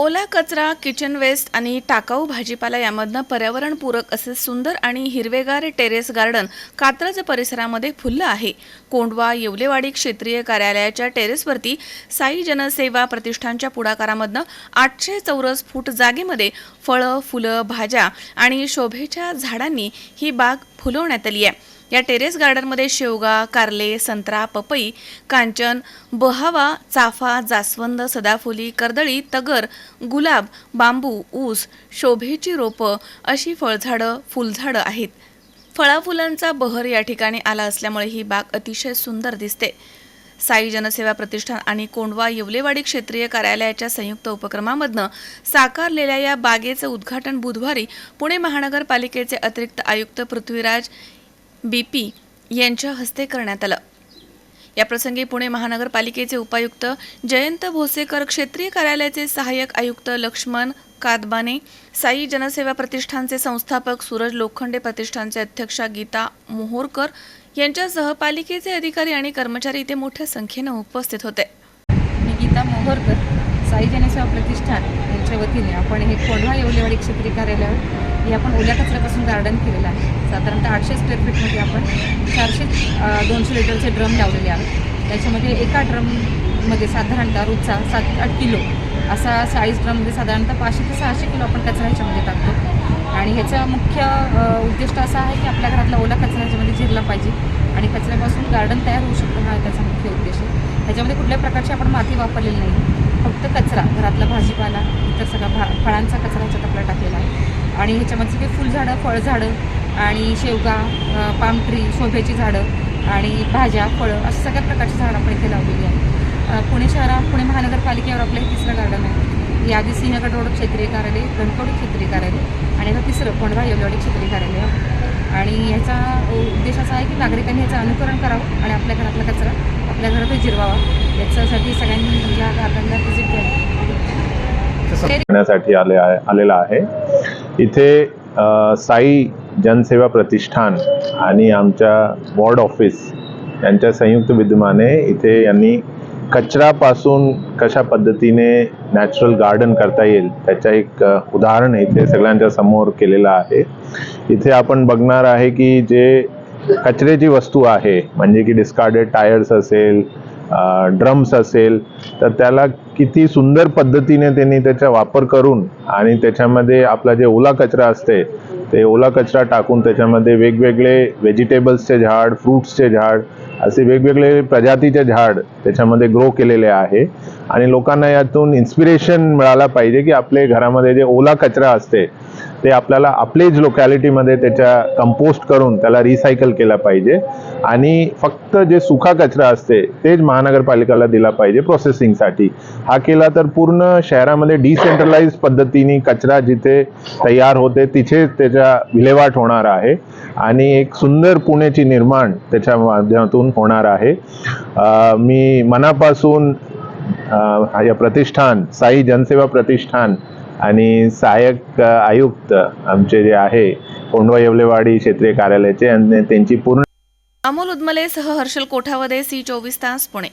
ओला कचरा kitchen waste आणि टाकाऊ भाजीपाला यामधनं पर्यावरणपूरक असे सुंदर आणि हिरवेगार टेरेस गार्डन कात्रज परिसरामध्ये फुललं आहे. कोंडवा येवलेवाडी क्षेत्रीय कार्यालयाच्या टेरेसवरती साई जनसेवा प्रतिष्ठानच्या पुढाकारामधनं आठशे चौरस फूट जागेमध्ये फळं फुलं भाज्या आणि शोभेच्या झाडांनी ही बाग फुलवण्यात आली आहे. या टेरेस गार्डनमध्ये शेवगा कारले संत्रा पपई कांचन बहावा चाफा जास्वंद सदाफुली कर्दळी तगर गुलाब बांबू ऊस शोभेची रोपं अशी फळझाडं फुलझाडं आहेत. फळाफुलांचा बहर या ठिकाणी आला असल्यामुळे ही बाग अतिशय सुंदर दिसते. साई जनसेवा प्रतिष्ठान आणि कोंडवा येवलेवाडी क्षेत्रीय कार्यालयाच्या संयुक्त उपक्रमामधनं साकारलेल्या या बागेचं उद्घाटन बुधवारी पुणे महानगरपालिकेचे अतिरिक्त आयुक्त पृथ्वीराज बी पी यांच्या हस्ते करण्यात आलं. याप्रसंगी पुणे महानगरपालिकेचे उपायुक्त जयंत भोसेकर क्षेत्रीय कार्यालयाचे सहाय्यक आयुक्त लक्ष्मण कादबाने साई जनसेवा प्रतिष्ठानचे संस्थापक सूरज लोखंडे प्रतिष्ठानचे अध्यक्षा गीता मोहोरकर यांच्यासह पालिकेचे अधिकारी आणि कर्मचारी इथे मोठ्या संख्येनं उपस्थित होते. मी गीता मोहोरकर. साई जनसेवा प्रतिष्ठान यांच्या वतीने आपण हे कोंढवा येवलेवाडी क्षेत्रीय कार्यालयावर हे आपण ओल्या कचऱ्यापासून गार्डन केलेलं आहे. साधारणतः आठशे स्क्वेअर फीटमध्ये आपण चारशे दोनशे लिटरचे ड्रम लावलेले आहेत. त्याच्यामध्ये एका ड्रममध्ये साधारणतः रोजचा सात आठ किलो असा साईज ड्रममध्ये म्हणजे साधारणतः पाचशे ते सहाशे किलो आपण कचरा ह्याच्यामध्ये टाकतो. आणि ह्याचा मुख्य उद्दिष्ट असा आहे की आपल्या घरातला ओला कचरा ह्याच्यामध्ये जिरला पाहिजे आणि कचऱ्यापासून गार्डन तयार होऊ शकतो हा त्याचा मुख्य उद्देश आहे. ह्याच्यामध्ये कुठल्या प्रकारची आपण माती वापरलेली नाही. फक्त कचरा घरातला भाजीपाला इतर सगळा भा फळांचा कचरा ह्याच्यात आपला टाकलेला आहे. आणि ह्याच्यामध्ये सगळे फुलझाडं फळझाडं आणि शेवगा पामट्री शोभ्याची शोभेची झाडं आणि भाज्या फळं अशा सगळ्या प्रकारची झाडं आपण इथे लावलेली आहेत. पुणे शहरात पुणे महानगरपालिकेवर आपलं हे तिसरं गार्डन आहे. याआधी सिंहगड रोड क्षेत्रीय कार्यालय गणकवडी क्षेत्रीय कार्यालय आणि आता तिसरं कोंढवा येवलेवाडी क्षेत्रीय कार्यालय आहे. आणि ह्याचा उद्देश असा आहे की नागरिकांनी याचं अनुकरण करावं आणि आपल्या घरातला कचरा आपल्या घरातच जिरवावा. याच्यासाठी सगळ्यांनी या गार्डनला व्हिजिट द्यावी करण्यासाठी आले आहे आलेला आहे. इथे साई जनसेवा प्रतिष्ठान आणि आमच्या वॉर्ड ऑफिस यांच्या संयुक्त विद्यमाने इथे यांनी कचऱ्यापासून कशा पद्धतीने नॅचरल गार्डन करता येईल त्याचं एक उदाहरण इथे सगळ्यांच्या समोर केलेलं आहे. इथे आपण बघणार आहे की जे कचऱ्याची वस्तू आहे म्हणजे की डिस्कार्डेड टायर्स असेल ड्रम्स असेल तर त्याला किती सुंदर पद्धतीने त्यांनी त्याचा वापर करून आणि त्याच्यामध्ये आपला जे ओला कचरा असते ते ओला कचरा टाकून त्याच्यामध्ये वेगवेगळे व्हेजिटेबल्सचे झाड फ्रूट्सचे झाड असे वेगवेगळे प्रजातीचे झाड त्याच्यामध्ये ग्रो केलेले आहे. आणि लोकांना यातून इन्स्पिरेशन मिळाला पाहिजे की आपले घरामध्ये जे ओला कचरा असते ते आपल्याला आपलेच लोकॅलिटीमध्ये त्याच्या कंपोस्ट करून त्याला रिसायकल केला पाहिजे. आणि फक्त जे सुखा कचरा असते तेच महानगरपालिकेला दिला पाहिजे प्रोसेसिंगसाठी हा केला तर पूर्ण शहरामध्ये डिसेंट्रलाइज पद्धतीने कचरा जिथे तयार होते तिथेच त्याच्या विल्हेवाट होणार आहे. आणि एक सुंदर पुण्याची निर्माण त्याच्या माध्यमातून होणार आहे. मी मनापासून या प्रतिष्ठान साई जनसेवा प्रतिष्ठान आणि सहाय्यक आयुक्त आमचे जे आहे कोंडवा येवलेवाडी क्षेत्रीय कार्यालयाचे आणि त्यांची पूर्ण अमोल उदमले सह हर्षल कोठावदे सी चोवीस तास पुणे.